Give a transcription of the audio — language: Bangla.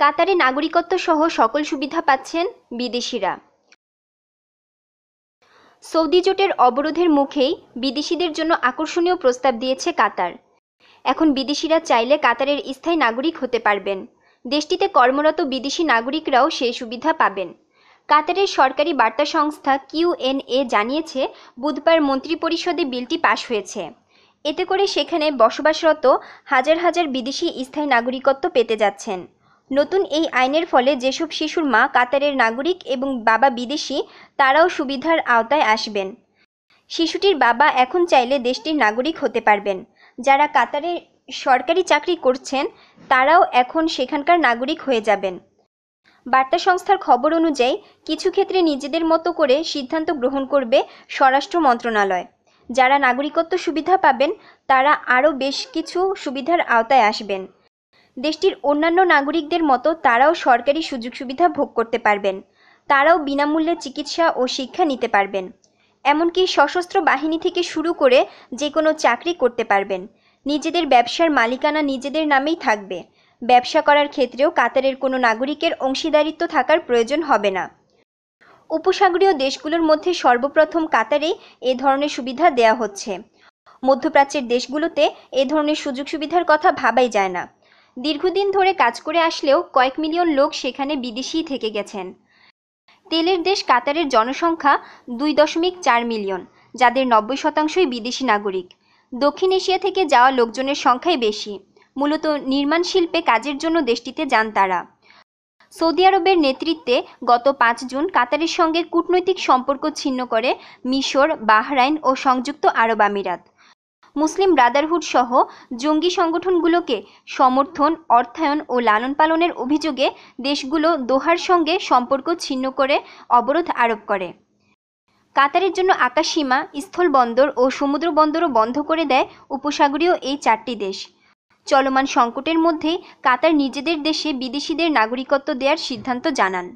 কাতারে নাগরিকত্ব সহ সকল সুবিধা পাচ্ছেন বিদেশিরা। সৌদি জোটের অবরোধের মুখেই বিদেশিদের জন্য আকর্ষণীয় প্রস্তাব দিয়েছে কাতার। এখন বিদেশিরা চাইলে কাতারের স্থায়ী নাগরিক হতে পারবেন। দেশটিতে কর্মরত বিদেশি নাগরিকরাও সেই সুবিধা পাবেন। কাতারের সরকারি বার্তা সংস্থা কিউএনএ জানিয়েছে, বুধবার মন্ত্রিপরিষদে বিলটি পাশ হয়েছে। এতে করে সেখানে বসবাসরত হাজার হাজার বিদেশি স্থায়ী নাগরিকত্ব পেতে যাচ্ছেন। নতুন এই আইনের ফলে যেসব শিশুর মা কাতারের নাগরিক এবং বাবা বিদেশি, তারাও সুবিধার আওতায় আসবেন। শিশুটির বাবা এখন চাইলে দেশটির নাগরিক হতে পারবেন। যারা কাতারে সরকারি চাকরি করছেন, তারাও এখন সেখানকার নাগরিক হয়ে যাবেন। বার্তা সংস্থার খবর অনুযায়ী, কিছু ক্ষেত্রে নিজেদের মতো করে সিদ্ধান্ত গ্রহণ করবে স্বরাষ্ট্র মন্ত্রণালয়। যারা নাগরিকত্ব সুবিধা পাবেন, তারা আরও বেশ কিছু সুবিধার আওতায় আসবেন। দেশটির অন্যান্য নাগরিকদের মতো তারাও সরকারি সুযোগ সুবিধা ভোগ করতে পারবেন। তারাও বিনামূল্যে চিকিৎসা ও শিক্ষা নিতে পারবেন। এমনকি সশস্ত্র বাহিনী থেকে শুরু করে যে কোনো চাকরি করতে পারবেন। নিজেদের ব্যবসার মালিকানা নিজেদের নামেই থাকবে। ব্যবসা করার ক্ষেত্রেও কাতারের কোনো নাগরিকের অংশীদারিত্ব থাকার প্রয়োজন হবে না। উপসাগরীয় দেশগুলোর মধ্যে সর্বপ্রথম কাতারে এ ধরনের সুবিধা দেয়া হচ্ছে। মধ্যপ্রাচ্যের দেশগুলোতে এ ধরনের সুযোগ সুবিধার কথা ভাবাই যায় না। দীর্ঘদিন ধরে কাজ করে আসলেও কয়েক মিলিয়ন লোক সেখানে বিদেশিই থেকে গেছেন। তেলের দেশ কাতারের জনসংখ্যা দুই দশমিক চার মিলিয়ন, যাদের নব্বই শতাংশই বিদেশি নাগরিক। দক্ষিণ এশিয়া থেকে যাওয়া লোকজনের সংখ্যাই বেশি। মূলত নির্মাণ শিল্পে কাজের জন্য দেশটিতে যান তারা। সৌদি আরবের নেতৃত্বে গত পাঁচ জুন কাতারের সঙ্গে কূটনৈতিক সম্পর্ক ছিন্ন করে মিশর, বাহরাইন ও সংযুক্ত আরব আমিরাত। মুসলিম ব্রাদারহুড সহ জঙ্গি সংগঠনগুলোকে সমর্থন, অর্থায়ন ও লালন পালনের অভিযোগে দেশগুলো দোহার সঙ্গে সম্পর্ক ছিন্ন করে অবরোধ আরোপ করে। কাতারের জন্য আকাশসীমা স্থলবন্দর ও সমুদ্র বন্দরও বন্ধ করে দেয় উপসাগরীয় এই চারটি দেশ। চলমান সংকটের মধ্যেই কাতার নিজেদের দেশে বিদেশিদের নাগরিকত্ব দেওয়ার সিদ্ধান্ত জানান।